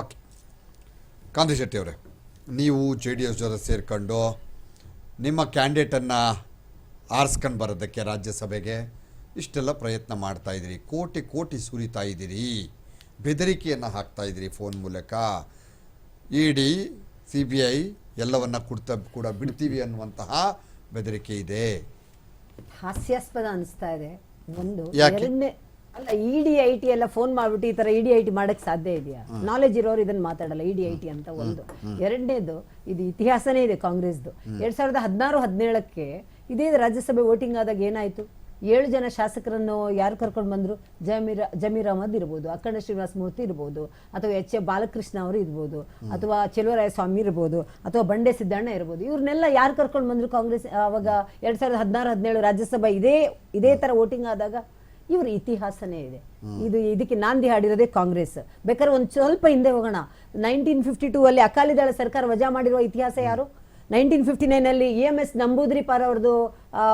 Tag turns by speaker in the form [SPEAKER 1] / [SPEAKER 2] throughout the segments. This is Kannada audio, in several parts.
[SPEAKER 1] ಓಕೆ. ಕಾಂತಿ ಶೆಟ್ಟಿ ಅವರೇ ನೀವು ಜೆ ಡಿ ಎಸ್ ಜೊತೆ ಸೇರಿಕೊಂಡು ನಿಮ್ಮ ಕ್ಯಾಂಡಿಡೇಟನ್ನು ಆರಿಸ್ಕೊಂಡು ಬರೋದಕ್ಕೆ ರಾಜ್ಯಸಭೆಗೆ ಇಷ್ಟೆಲ್ಲ ಪ್ರಯತ್ನ ಮಾಡ್ತಾ ಇದ್ದೀರಿ ಕೋಟಿ ಕೋಟಿ ಸುರಿತಾ ಇದ್ದೀರಿ ಬೆದರಿಕೆಯನ್ನು ಹಾಕ್ತಾ ಇದ್ದೀರಿ ಫೋನ್ ಮೂಲಕ. E D C B I ಎಲ್ಲವನ್ನ ಕೊಡ್ತಾ ಕೂಡ ಬಿಡ್ತೀವಿ ಅನ್ನುವಂತಹ ಬೆದರಿಕೆ ಇದೆ.
[SPEAKER 2] ಹಾಸ್ಯಾಸ್ಪದ ಅನಿಸ್ತಾ ಇದೆ. ಒಂದು? ಎರಡನೇ ಅಲ್ಲ ಇಡಿ ಐ ಟಿ ಎಲ್ಲ ಫೋನ್ ಮಾಡ್ಬಿಟ್ಟು ಈ ತರ ಇಡಿ ಐ ಟಿ ಮಾಡಕ್ ಸಾಧ್ಯ ಇದೆಯಾ? ನಾಲೆಜ್ ಇರೋರು ಇದನ್ನ ಮಾತಾಡಲ್ಲ ಇಡಿ ಐ ಟಿ ಅಂತ ಒಂದು. ಎರಡನೇದು ಇದು ಇತಿಹಾಸನೇ ಇದೆ ಕಾಂಗ್ರೆಸ್ದು. ಎರಡ್ ಸಾವಿರದ ಹದಿನಾರು ಹದಿನೇಳಕ್ಕೆ ಇದೇ ರಾಜ್ಯಸಭೆ ವೋಟಿಂಗ್ ಆದಾಗ ಏನಾಯ್ತು? ಏಳು ಜನ ಶಾಸಕರನ್ನು ಯಾರು ಕರ್ಕೊಂಡು ಬಂದ್ರು? ಜಮೀರ್ ಜಮೀರ್ ಅಹಮದ್ ಇರ್ಬೋದು ಅಖಂಡ ಶ್ರೀನಿವಾಸ ಮೂರ್ತಿ ಇರ್ಬೋದು ಅಥವಾ ಎಚ್ ಎ ಬಾಲಕೃಷ್ಣ ಅವರು ಇರ್ಬೋದು ಅಥವಾ ಚೆಲುವರಾಯ ಸ್ವಾಮಿ ಇರ್ಬೋದು ಅಥವಾ ಬಂಡೆ ಸಿದ್ದಣ್ಣ ಇರ್ಬೋದು ಇವ್ರನ್ನೆಲ್ಲ ಯಾರು ಕರ್ಕೊಂಡು ಬಂದ್ರು ಕಾಂಗ್ರೆಸ್? ಅವಾಗ ಎರಡ್ ಸಾವಿರದ ಹದಿನಾರು ಹದಿನೇಳು ರಾಜ್ಯಸಭಾ ಇದೇ ಇದೇ ತರ ವೋಟಿಂಗ್ ಆದಾಗ ಇವ್ರ ಇತಿಹಾಸನೇ ಇದೆ. ಇದು ಇದಕ್ಕೆ ನಾಂದಿ ಹಾಡಿರೋದೇ ಕಾಂಗ್ರೆಸ್. ಬೇಕಾದ್ರೆ ಒಂದು ಸ್ವಲ್ಪ ಹಿಂದೆ ಹೋಗೋಣ. ನೈನ್ಟೀನ್ ಫಿಫ್ಟಿ ಟೂ ಅಲ್ಲಿ ಅಕಾಲಿದಳ ಸರ್ಕಾರ ವಜಾ ಮಾಡಿರುವ ಇತಿಹಾಸ ಯಾರು? ನೈನ್ಟೀನ್ ಫಿಫ್ಟಿ ನೈನ್ ಅಲ್ಲಿ ಇ ಎಂ ಎಸ್ ನಂಬೂದ್ರಿಪಾರ್ ಅವ್ರದ್ದು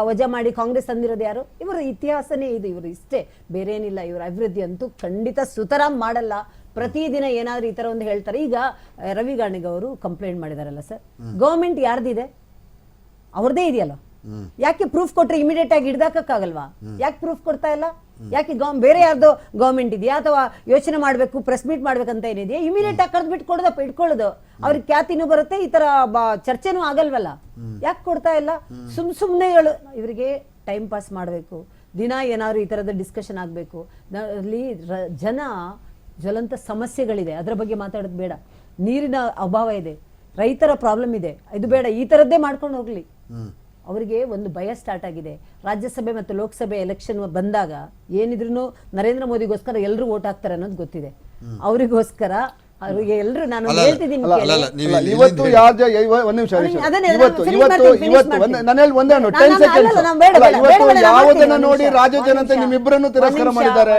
[SPEAKER 2] ವಜಾ ಮಾಡಿ ಕಾಂಗ್ರೆಸ್ ತಂದಿರೋದು ಯಾರು? ಇವರ ಇತಿಹಾಸನೇ ಇದು. ಇವರು ಇಷ್ಟೇ. ಬೇರೆ ಏನಿಲ್ಲ ಇವರ ಅಭಿವೃದ್ಧಿ ಅಂತೂ ಖಂಡಿತ ಸುತರಾಮ್ ಮಾಡಲ್ಲ. ಪ್ರತಿದಿನ ಏನಾದ್ರೂ ಈ ತರ ಒಂದು ಹೇಳ್ತಾರೆ. ಈಗ ರವಿ ಗಾಣಿಗ ಅವರು ಕಂಪ್ಲೇಂಟ್ ಮಾಡಿದಾರಲ್ಲ ಸರ್. ಗೌರ್ಮೆಂಟ್ ಯಾರ್ದಿದೆ? ಅವ್ರದೇ ಇದೆಯಲ್ಲ. ಯಾಕೆ ಪ್ರೂಫ್ ಕೊಟ್ರೆ ಇಮಿಡಿಯೇಟ್ ಆಗಿ ಹಿಡ್ದಾಕಕ್ಕಾಗಲ್ವಾ? ಯಾಕೆ ಪ್ರೂಫ್ ಕೊಡ್ತಾ ಇಲ್ಲ? ಯಾಕೆ ಗೌ ಬೇರೆ ಯಾರ್ದೋ ಗೌರ್ಮೆಂಟ್ ಇದೆಯಾ? ಅಥವಾ ಯೋಚನೆ ಮಾಡಬೇಕು ಪ್ರೆಸ್ ಮೀಟ್ ಮಾಡ್ಬೇಕಂತ ಏನಿದೆಯಾ? ಇಮಿಡಿಯೇಟ್ ಆಗಿ ಕರೆದು ಬಿಟ್ಟು ಕೊಡೋದಪ್ಪ ಇಟ್ಕೊಳ್ಳೋದು. ಅವ್ರಿಗೆ ಖ್ಯಾತಿನೂ ಬರುತ್ತೆ, ಈ ತರ ಚರ್ಚೆನೂ ಆಗಲ್ವಲ್ಲ? ಯಾಕೆ ಕೊಡ್ತಾ ಇಲ್ಲ? ಸುಮ್ ಸುಮ್ನೆ ಹೇಳು. ಇವರಿಗೆ ಟೈಮ್ ಪಾಸ್ ಮಾಡಬೇಕು. ದಿನ ಏನಾದ್ರು ಈ ತರದ ಡಿಸ್ಕಷನ್ ಆಗಬೇಕು. ಅಲ್ಲಿ ಜನ ಜ್ವಲಂತ ಸಮಸ್ಯೆಗಳಿದೆ. ಅದರ ಬಗ್ಗೆ ಮಾತಾಡೋದು ಬೇಡ. ನೀರಿನ ಅಭಾವ ಇದೆ. ರೈತರ ಪ್ರಾಬ್ಲಮ್ ಇದೆ. ಇದು ಬೇಡ. ಈ ತರದ್ದೇ ಮಾಡ್ಕೊಂಡು ಹೋಗ್ಲಿ. ಅವರಿಗೆ ಒಂದು ಭಯ ಸ್ಟಾರ್ಟ್ ಆಗಿದೆ. ರಾಜ್ಯಸಭೆ ಮತ್ತು ಲೋಕಸಭೆ ಎಲೆಕ್ಷನ್ ಬಂದಾಗ ಏನಿದ್ರು ನರೇಂದ್ರ ಮೋದಿಗೋಸ್ಕರ ಎಲ್ಲರೂ ವೋಟ್ ಹಾಕ್ತಾರೆ ಅನ್ನೋದು ಗೊತ್ತಿದೆ. ಅವರಿಗೋಸ್ಕರ ಅವರಿಗೆ ಎಲ್ಲರೂ ನಾನು ಹೇಳ್ತಿದ್ದೀನಿ
[SPEAKER 3] ಇವತ್ತು. ಯಾವ್ದು ಒಂದ್ ನಿಮಿಷ. ಇವತ್ತು ಇವತ್ತು ಇವತ್ತು ನಾನು ಹೇಳಿ ಒಂದೇ
[SPEAKER 2] ನಾನು-
[SPEAKER 3] ಟೆನ್ ಸೆಕೆಂಡ್ಸ್ ಇವತ್ತು ಯಾವುದನ್ನ ನೋಡಿ
[SPEAKER 2] ರಾಜ್ಯ
[SPEAKER 3] ಜನತೆ ನಿಮ್ಮಿಬ್ಬರನ್ನು ತಿರಸ್ಕಾರ ಮಾಡಿದ್ದಾರೆ.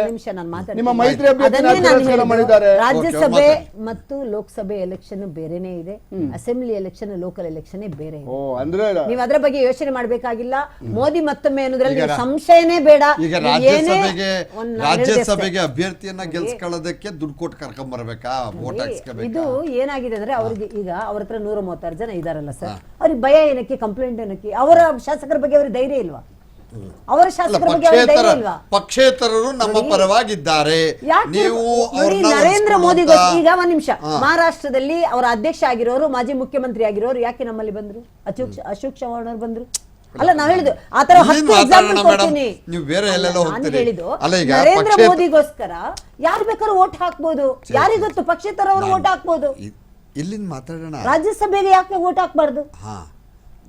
[SPEAKER 3] ನಿಮ್ಮ ಮೈತ್ರಿ ಅಭ್ಯರ್ಥಿನ
[SPEAKER 2] ಅದನ್ನೇ
[SPEAKER 3] ತಿರಸ್ಕಾರ ಮಾಡಿದ್ದಾರೆ.
[SPEAKER 2] ರಾಜ್ಯಸಭೆ ಮತ್ತು? ಲೋಕಸಭೆ ಎಲೆಕ್ಷನ್ ಬೇರೆನೇ ಇದೆ. ಅಸೆಂಬ್ಲಿ ಎಲೆಕ್ಷನ್ ಲೋಕಲ್ ಎಲೆಕ್ಷನ್ ಬೇರೆ ಇದೆ.
[SPEAKER 3] ಓ ಅಂದ್ರೆ
[SPEAKER 2] ನೀವು ಅದರ ಬಗ್ಗೆ ಯೋಚನೆ ಮಾಡಬೇಕಾಗಿಲ್ಲ. ಮೋದಿ ಮತ್ತೊಮ್ಮೆ ಅನ್ನೋದ್ರಲ್ಲಿ ಸಂಶಯನೇ ಬೇಡ.
[SPEAKER 1] ಈಗ ರಾಜ್ಯಸಭೆಗೆ. ರಾಜ್ಯಸಭೆಗೆ ಅಭ್ಯರ್ಥಿಯನ್ನ ಗೆಲ್ಸ್ಕೊಳ್ಳೋದಕ್ಕೆ ದುಡ್ಡು ಕೊಟ್ಟು ಕರ್ಕೊಂಡ್ ಬರ್ಬೇಕಾ
[SPEAKER 2] ಇದು ಏನಾಗಿದೆ ಅಂದ್ರೆ ಅವ್ರಿಗೆ ಈಗ ಅವ್ರ ಹತ್ರ ನೂರ ಮೂವತ್ತಾರು ಜನ ಇದಾರಲ್ಲ ಸರ್. ಅವ್ರಿಗೆ ಭಯ ಏನಕ್ಕೆ ಕಂಪ್ಲೇಂಟ್ ಏನಕ್ಕೆ? ಅವರ ಶಾಸಕರ ಬಗ್ಗೆ ಅವ್ರಿಗೆ ಧೈರ್ಯ ಇಲ್ವಾ? ಅವರ ಶಾಸಕರ ಬಗ್ಗೆ
[SPEAKER 1] ಪಕ್ಷೇತರರು ನಮ್ಮ ಪರವಾಗಿದ್ದಾರೆ. ನೀವು
[SPEAKER 2] ನರೇಂದ್ರ ಮೋದಿ ಈಗ ಒಂದ್ ನಿಮಿಷ. ಮಹಾರಾಷ್ಟ್ರದಲ್ಲಿ ಅವರ ಅಧ್ಯಕ್ಷ ಆಗಿರೋರು ಮಾಜಿ ಮುಖ್ಯಮಂತ್ರಿ ಆಗಿರೋರು ಯಾಕೆ ನಮ್ಮಲ್ಲಿ ಬಂದ್ರು? ಅಶೋಕ್ ಅಶೋಕ್ ಚವ್ಹಾಣ್ ಅವ್ರು ಬಂದ್ರು. ಅಲ್ಲ ನಾವು ಹೇಳಿದ್ದು ಆ
[SPEAKER 1] ತರ
[SPEAKER 2] ಹತ್ತು ಎಕ್ಸಾಂಪಲ್ ಕೊಡ್ತೀನಿ.
[SPEAKER 1] ನೀವು ಬೇರೆ ಎಲ್ಲೆಲ್ಲೋ ಹೋಗ್ತೀರಿ.
[SPEAKER 2] ಹೇಳಿದ್ದು
[SPEAKER 1] ಅಲ್ಲ ಈಗ
[SPEAKER 2] ನರೇಂದ್ರ ಮೋದಿಗೋಸ್ಕರ ಯಾರು ಬೇಕಾದ್ರೂ ವೋಟ್ ಹಾಕ್ಬೋದು. ಯಾರಿಗ್ ಗೊತ್ತು? ಪಕ್ಷೇತರವರು ವೋಟ್ ಹಾಕ್ಬೋದು.
[SPEAKER 1] ಇಲ್ಲಿಂದ ಮಾತಾಡೋಣ.
[SPEAKER 2] ರಾಜ್ಯಸಭೆಗೆ ಯಾಕೆ ವೋಟ್ ಹಾಕ್ಬಾರ್ದು?
[SPEAKER 1] ಹಾ.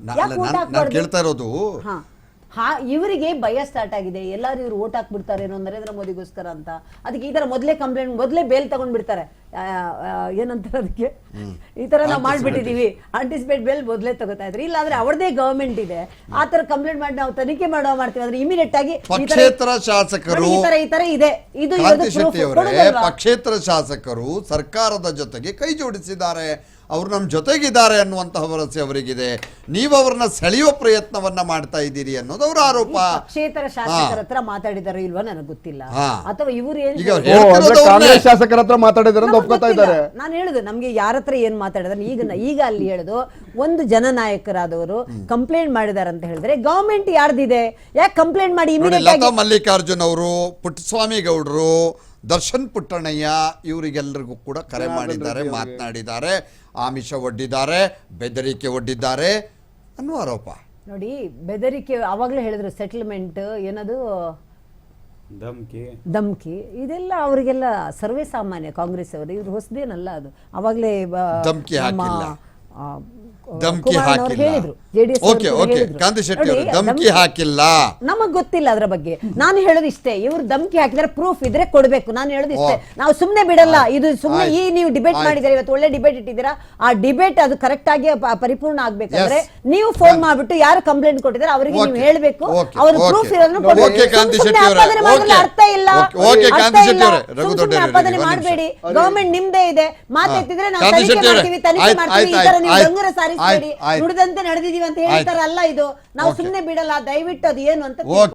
[SPEAKER 1] ನಾನ್-? ಕೇಳ್ತಾ ಇರೋದು.
[SPEAKER 2] ಹಾ. ಇವರಿಗೆ ಭಯ ಸ್ಟಾರ್ಟ್ ಆಗಿದೆ. ಎಲ್ಲಾರು ಇವ್ರು ಓಟ್ ಹಾಕ್ಬಿಡ್ತಾರೇನೋ ನರೇಂದ್ರ ಮೋದಿಗೋಸ್ಕರ ಅಂತ. ಅದಕ್ಕೆ ಈ ತರ ಮೊದಲೇ ಕಂಪ್ಲೇಂಟ್ ಮೊದಲೇ ಬೇಲ್ ತಗೊಂಡ್ಬಿಡ್ತಾರೆ. ಏನಂತಾರೆ ಅದಕ್ಕೆ? ಈ ತರ ನಾವು ಮಾಡ್ಬಿಟ್ಟಿದೀವಿ. ಆಂಟಿಸಿಪೇಟ್ ಬೆಲ್ ಮೊದಲೇ ತಗೋತಾ ಇದ್ರಿ. ಇಲ್ಲ ಅಂದ್ರೆ ಅವ್ರದೇ ಗವರ್ಮೆಂಟ್ ಇದೆ. ಆ ತರ ಕಂಪ್ಲೇಂಟ್ ಮಾಡಿ ನಾವು ತನಿಖೆ ಮಾಡೋ ಮಾಡ್ತೀವಿ. ಅಂದ್ರೆ ಇಮಿಡಿಯೇಟ್ ಆಗಿ
[SPEAKER 1] ಪಕ್ಷೇತರ ಶಾಸಕರು
[SPEAKER 2] ಈ ತರ ಈ ತರ ಇದೆ. ಇದು
[SPEAKER 1] ಕಾಂತಿ ಶೆಟ್ಟಿ ಅವರೇ ಪಕ್ಷೇತರ ಶಾಸಕರು ಸರ್ಕಾರದ ಜೊತೆಗೆ ಕೈ ಜೋಡಿಸಿದ್ದಾರೆ. ಅವರು ನಮ್ಮ ಜೊತೆಗಿದ್ದಾರೆ ಅನ್ನುವಂತಹ ಭರವಸೆ ಅವರಿಗಿದೆ. ನೀವು ಅವ್ರನ್ನ ಸೆಳೆಯುವ ಪ್ರಯತ್ನವನ್ನ ಮಾಡ್ತಾ ಇದ್ದೀರಿ ಅನ್ನೋದು ಅವರ ಆರೋಪ.
[SPEAKER 2] ಪಕ್ಷೇತರ ಶಾಸಕರ ಹತ್ರ ಮಾತಾಡಿದಾರೋ ಇಲ್ವಾ ನನಗೆ ಗೊತ್ತಿಲ್ಲ. ಅಥವಾ ಇವರು ಏನ್.
[SPEAKER 3] ಶಾಸಕರ ಹತ್ರ ಮಾತಾಡಿದಾರೆ ಅಂತ ಒಪ್ಕೋತಾ ಇದ್ದಾರೆ.
[SPEAKER 2] ನಾನು ಹೇಳುದು ನಮ್ಗೆ ಯಾರ ಹತ್ರ ಏನ್ ಮಾತಾಡಿದ್ರೆ ಈಗ ಈಗ ಅಲ್ಲಿ ಹೇಳುದು ಒಂದು ಜನನಾಯಕರಾದವರು ಕಂಪ್ಲೇಂಟ್ ಮಾಡಿದಾರೆ ಅಂತ ಹೇಳಿದ್ರೆ ಗವರ್ಮೆಂಟ್ ಯಾರ್ದಿದೆ? ಯಾಕೆ ಕಂಪ್ಲೇಂಟ್ ಮಾಡಿ ಇಮಿಡಿಯೇಟ್
[SPEAKER 1] ಲತಾ
[SPEAKER 2] ಆಗಿ
[SPEAKER 1] ಮಲ್ಲಿಕಾರ್ಜುನ್ ಅವರು ಪುಟ್ಟಸ್ವಾಮಿ ಗೌಡರು ದರ್ಶನ್ ಪುಟ್ಟಣಯ್ಯ ಇವರಿಗೆಲ್ಲರಿಗೂ ಕೂಡ ಕರೆ ಮಾಡಿದ್ದಾರೆ ಮಾತನಾಡಿದ್ದಾರೆ ಆಮಿಷ ಒಡ್ಡಿದ್ದಾರೆ ಬೆದರಿಕೆ ಒಡ್ಡಿದ್ದಾರೆ ಅನ್ನುವ ಆರೋಪ.
[SPEAKER 2] ನೋಡಿ ಬೆದರಿಕೆ ಅವಾಗಲೇ ಹೇಳಿದ್ರು ಸೆಟಲ್ಮೆಂಟ್ ಏನದು?
[SPEAKER 4] ಧಮ್ಕಿ.
[SPEAKER 2] ಧಮ್ಕಿ. ಇದೆಲ್ಲ ಅವರಿಗೆಲ್ಲ ಸರ್ವೇ ಸಾಮಾನ್ಯ ಕಾಂಗ್ರೆಸ್ ಅವರು. ಇವ್ರು ಹೊಸದೇನಲ್ಲ ಅದು. ಅವಾಗ್ಲೇ ಬ-
[SPEAKER 1] ಧಮ್ಕಿ
[SPEAKER 2] ನಮ್ಮ,
[SPEAKER 1] ಹಾಕಿಲ್ಲ.
[SPEAKER 2] ಆ,
[SPEAKER 1] ಧಮ್ಕಿ ಹಾಕಿಲ್ಲ.
[SPEAKER 2] ಹೇಳಿದ್ರು. ಅವ್ರು
[SPEAKER 1] ಓಕೆ ಓಕೆ. ಕಾಂತಿ ಶೆಟ್ಟಿ ಅವರು ಧಮಕಿ ಹಾಕಿಲ್ಲ.
[SPEAKER 2] ನಮಗ್ ಗೊತ್ತಿಲ್ಲ ಅದರ ಬಗ್ಗೆ. ನಾನು ಹೇಳೋದು ಇಷ್ಟೇ ಇವರು ಧಮಕಿ ಹಾಕಿದ್ರೆ ಪ್ರೂಫ್ ಇದ್ರೆ ಕೊಡಬೇಕು. ನಾನು ಹೇಳೋದು ಇಷ್ಟೇ. ನಾವು ಸುಮ್ಮನೆ ಬಿಡಲ್ಲ ಇದು
[SPEAKER 1] ಸುಮ್ಮನೆ.
[SPEAKER 2] ಈ ನೀವು ಡಿಬೇಟ್ ಮಾಡಿದ್ರೆ ಇವತ್ತು ಒಳ್ಳೆ ಡಿಬೇಟ್ ಇಟ್ಟಿದ್ದೀರಾ ಆ ಡಿಬೇಟ್ ಅದು ಕರೆಕ್ಟ್ ಆಗಿ ಪರಿಪೂರ್ಣ ಆಗ್ಬೇಕಂದ್ರೆ. ನೀವು ಫೋನ್ ಮಾಡ್ಬಿಟ್ಟು ಯಾರು ಕಂಪ್ಲೇಂಟ್ ಕೊಟ್ಟಿದ್ದಾರೆ ಅವರಿಗೆ ನೀವು ಹೇಳಬೇಕು. ಅವ್ರ ಪ್ರೂಫ್ ಇರೋದನ್ನ ಕೊಡಬೇಕು. ಅರ್ಥ ಇಲ್ಲ. ಅಪಾದನೆ ಮಾಡಬೇಡಿ. ಗವರ್ಮೆಂಟ್ ನಿಮ್ದೇ ಇದೆ. ಮಾತೆತ್ತಿದ್ರೆ ನಾವು ತನಿಖೆ ಮಾಡ್ತೀವಿ ತನಿಖೆ ಮಾಡ್ತೀವಿ. ಈ ತರ ನೀವು ಸಾರಿಸಬೇಡಿ. ನುಡಿದಂತೆ ನಡೆದಿದೀವಿ ಅಂತ ಹೇಳ್ತಾರಲ್ಲ ಇದು ನಾವು. ಸುಮ್ನೆ ಬಿಡಲ್ಲ ದಯವಿಟ್ಟು ಅದು ಏನು ಅಂತ
[SPEAKER 1] ಓಕೆ